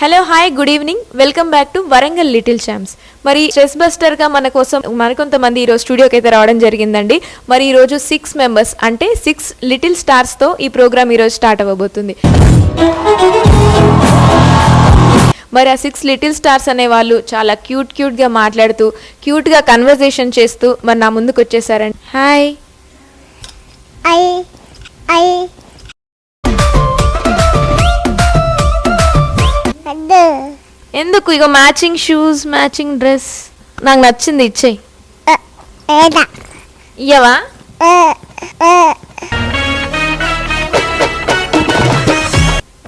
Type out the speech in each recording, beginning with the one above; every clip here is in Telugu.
Hello hi good evening welcome back to Warangal little champs మరి స్ట్రెస్ బస్టర్గా మన కోసం మరికొంతమంది ఈరోజు స్టూడియోకి అయితే రావడం జరిగిందండి. మరి ఈరోజు సిక్స్ మెంబర్స్ అంటే సిక్స్ లిటిల్ స్టార్స్తో ఈ ప్రోగ్రామ్ ఈరోజు స్టార్ట్ అవ్వబోతుంది. మరి ఆ సిక్స్ లిటిల్ స్టార్స్ అనే వాళ్ళు చాలా క్యూట్ క్యూట్గా మాట్లాడుతూ క్యూట్గా కన్వర్జేషన్ చేస్తూ మరి నా ముందుకు వచ్చేసారండి. హాయ్ ఐ ఐ ఎందుకు? ఇగో మ్యాచింగ్ షూస్ మ్యాచింగ్ డ్రెస్ నాకు నచ్చింది ఇచ్చేయి. ఇయ్యవా?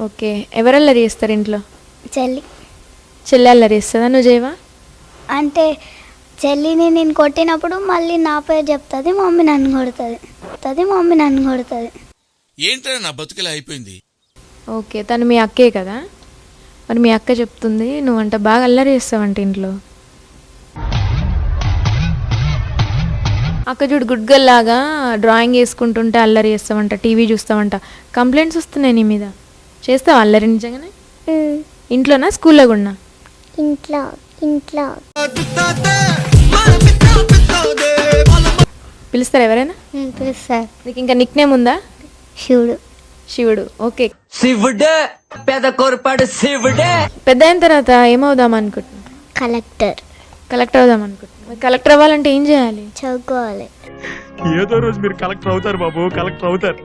ఓకే. ఎవరల్లరి చేస్తారు ఇంట్లో? చెల్లి. చెల్లి అల్లరి చేస్తుందా? నువ్వు చేయవా? అంటే చెల్లిని నేను కొట్టినప్పుడు మళ్ళీ నా పేరు చెప్తుంది మమ్మీ నన్ను కొడుతుంది. చెప్తుంది మమ్మీ నన్ను కొడుతుంది. ఏంట్రా నా బతుకులా అయిపోయింది? ఓకే. తను మీ అక్కే కదా? మరి మీ అక్క చెప్తుంది నువ్వంట బాగా అల్లరి చేస్తావంట ఇంట్లో. అక్క చూడు గుడ్ గర్ల్ లాగా డ్రాయింగ్ వేసుకుంటుంటే అల్లరి చేస్తావంట టీవీ చూస్తావంట. కంప్లైంట్స్ వస్తున్నాయి నీ మీద. చేస్తావా అల్లరి నిజంగానే? ఇంట్లోనా? స్కూల్లో కూడా ఇంట్లో ఇంట్లో. పిలుస్తారా ఎవరైనా? పిలుస్తారు నీకు ఇంకా నిక్ నేమ్ ఉందా? శివుడు. శివుడు. ఓకే. శివుడే పెద కోరపాడు శివుడే. పెద్ద అయిన తర్వాత ఏమవుదాం అనుకుంటున్నా కలెక్టర్. కలెక్టర్ అవుదాం అనుకుంటున్నా కలెక్టర్ అవ్వాలంటే ఏం చేయాలి? చదువుకోవాలి. ఏదో రోజు మీరు కలెక్టర్ అవుతారు బాబు కలెక్టర్ అవుతారు.